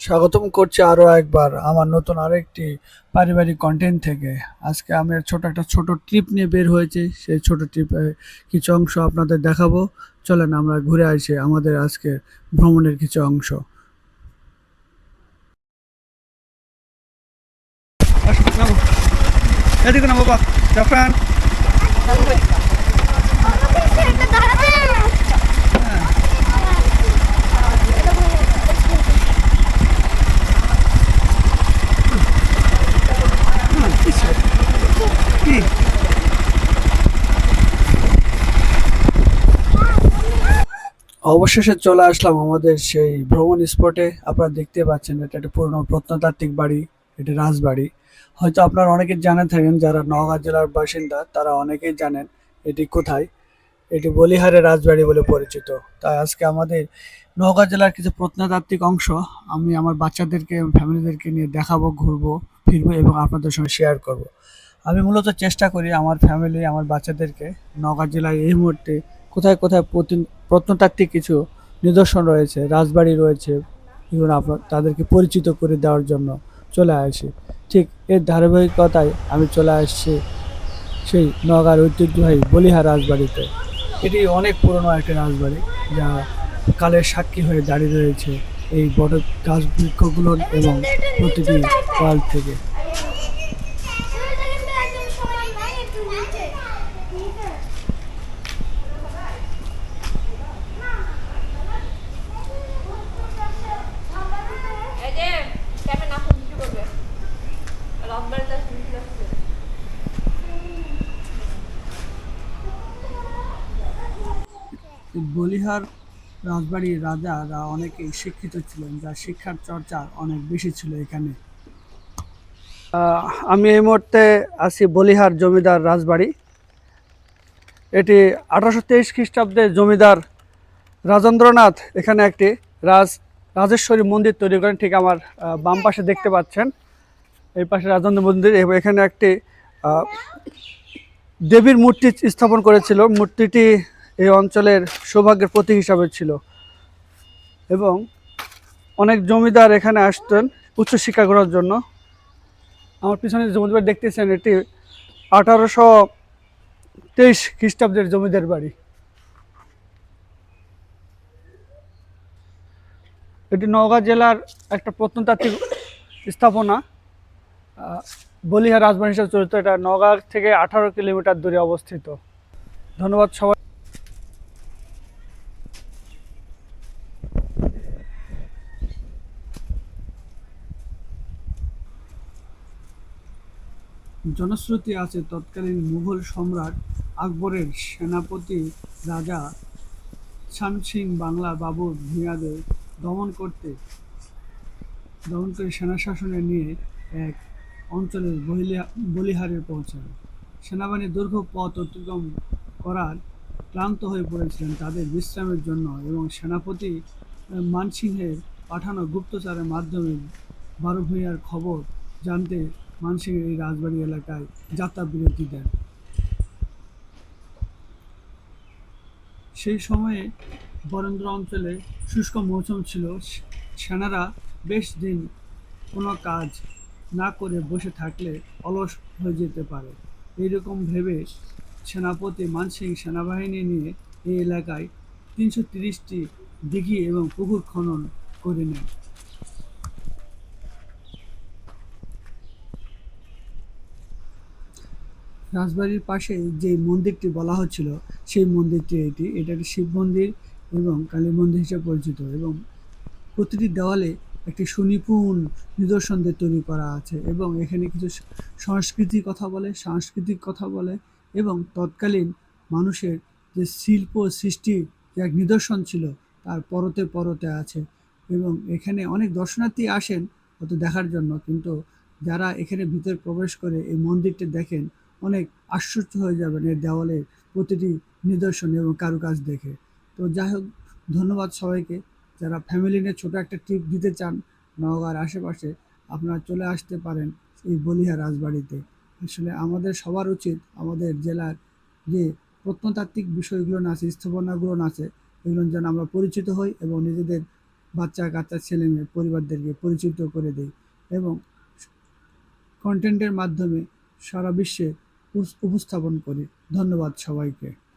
স্বাগতম করছি আরও একবার আমার নতুন আরেকটি পারিবারিক কন্টেন্ট থেকে। আজকে আমি ছোট একটা ছোট ট্রিপ নিয়ে বের হয়েছি, সেই ছোট ট্রিপে কিছু অংশ আপনাদের দেখাবো। চলেন আমরা ঘুরে আসি আমাদের আজকে ভ্রমণের কিছু অংশ। এদিকে বাবা অবশেষে চলে আসলাম আমাদের সেই ভ্রমণ স্পটে। আপনারা দেখতে পাচ্ছেন এটা একটা পুরনো প্রত্নতাত্ত্বিক বাড়ি, এটা রাজবাড়ি। হয়তো আপনারা অনেকে জানে থাকেন, যারা নওগাঁ জেলার বাসিন্দা, তারা অনেকেই জানেন এটি কোথায়। এটি বলিহারের রাজবাড়ি বলে পরিচিত। তাই আজকে আমাদের নওগাঁ জেলার কিছু প্রত্নতাত্ত্বিক অংশ আমি আমার বাচ্চাদেরকে, ফ্যামিলিদেরকে নিয়ে দেখাবো, ঘুরবো, ফিরবো এবং আপনাদের সঙ্গে শেয়ার করব। আমি মূলত চেষ্টা করি আমার ফ্যামিলি, আমার বাচ্চাদেরকে নওগাঁ জেলায় এই মুহূর্তে কোথায় কোথায় প্রত্নতাত্ত্বিক কিছু নিদর্শন রয়েছে, রাজবাড়ি রয়েছে এগুলো আপনার তাদেরকে পরিচিত করে দেওয়ার জন্য চলে আসি। ঠিক এর ধারাবাহিকতায় আমি চলে আসছি সেই নগার ঐতিহ্যবাহী বলিহার রাজবাড়িতে। এটি অনেক পুরনো একটি রাজবাড়ি, যা কালের সাক্ষী হয়ে দাঁড়িয়ে রয়েছে এই বড় গাছ বৃক্ষগুলোর এবং প্রতিটি ওয়াল থেকে এই যে ক্যামেরা না শুনতে করবে রামবাড়িতে শুনতে আসছে বলিহার রাজবাড়ির রাজারা অনেকেই শিক্ষিত ছিলেন যা শিক্ষার চর্চা অনেক বেশি ছিল এখানে। আমি এই মুহূর্তে আছি বলিহার জমিদার রাজবাড়ি। এটি আঠারোশো তেইশ খ্রিস্টাব্দে জমিদার রাজেন্দ্রনাথ এখানে একটি রাজ রাজেশ্বরী মন্দির তৈরি করেন, ঠিক আমার বাম পাশে দেখতে পাচ্ছেন। এই পাশে রাজেন্দ্র মন্দির, এবং এখানে একটি দেবীর মূর্তি স্থাপন করেছিল। মূর্তিটি এই অঞ্চলের সৌভাগ্যের প্রতীক হিসাবে ছিল। এবং অনেক জমিদার এখানে আসতেন উচ্চশিক্ষা করার জন্য। আমার পিছনে জমিদার দেখতেছেন, এটি আঠারোশো তেইশ খ্রিস্টাব্দের জমিদার বাড়ি। এটি নওগাঁ জেলার একটা প্রত্নতাত্ত্বিক স্থাপনা বলিহার রাজবাড়ি হিসেবে চরিত। এটা নওগাঁ থেকে আঠারো কিলোমিটার দূরে অবস্থিত। ধন্যবাদ সবাই। জনশ্রুতি আছে, তৎকালীন মুঘল সম্রাট আকবরের সেনাপতি রাজা শান সিং বাংলা বাবুর ভূঁইয়াদের দমন করতে, দমন করে সেনা শাসনে নিয়ে এক অঞ্চলের বলিহারে পৌঁছান। সেনাবাহিনী দীর্ঘ পথ অতিক্রম করার ক্লান্ত হয়ে পড়েছিলেন তাদের বিশ্রামের জন্য এবং সেনাপতি মানসিংহের পাঠানো গুপ্তচারের মাধ্যমে বারো ভূঁইয়ার খবর জানতে মানসিংহের এই রাজবাড়ি এলাকায় যাত্রা বিরতি দেন। সেই সময়ে বরেন্দ্র অঞ্চলে শুষ্ক মৌসুম ছিল। সেনারা বেশ দিন কোনো কাজ না করে বসে থাকলে অলস হয়ে যেতে পারে। এইরকম ভেবে সেনাপতি মানসিং সেনাবাহিনী নিয়ে এই এলাকায় তিনশো তিরিশটি দিঘি এবং পুকুর খনন করে নেন রাজবাড়ির পাশে যে মন্দিরটি বলা হচ্ছিল, সেই মন্দিরটি এটি। এটা একটি শিব মন্দির এবং কালী মন্দির হিসেবে পরিচিত এবং প্রতিটি দেওয়ালে একটি সুনিপুণ নিদর্শন দিয়ে তৈরি করা আছে এবং এখানে কিছু স- সংস্কৃতির কথা বলে, সাংস্কৃতিক কথা বলে এবং তৎকালীন মানুষের যে শিল্প সৃষ্টি যে এক নিদর্শন ছিল তার পরতে পরতে আছে এবং এখানে অনেক দর্শনার্থী আসেন হয়তো দেখার জন্য কিন্তু যারা এখানে ভিতরে প্রবেশ করে এই মন্দিরটি দেখেন অনেক আশ্চর্য হয়ে যাবেন এর দেওয়ালের প্রতিটি নিদর্শন এবং কারুকাজ দেখে। তো যাই হোক, ধন্যবাদ সবাইকে। যারা ফ্যামিলি নিয়ে ছোটো একটা ট্রিপ দিতে চান নওগাঁর আশেপাশে, আপনারা চলে আসতে পারেন এই বলিহা রাজবাড়িতে। আসলে আমাদের সবার উচিত, আমাদের জেলার যে প্রত্নতাত্ত্বিক বিষয়গুলো আছে, স্থাপনাগুলো আছে, এগুলো যেন আমরা পরিচিত হই এবং নিজেদের বাচ্চা, কাচ্চা, ছেলে মেয়ে, পরিবারদেরকে পরিচিত করে দেই এবং কন্টেন্টের মাধ্যমে সারা বিশ্বে উপস্থাপন করি। ধন্যবাদ সবাইকে।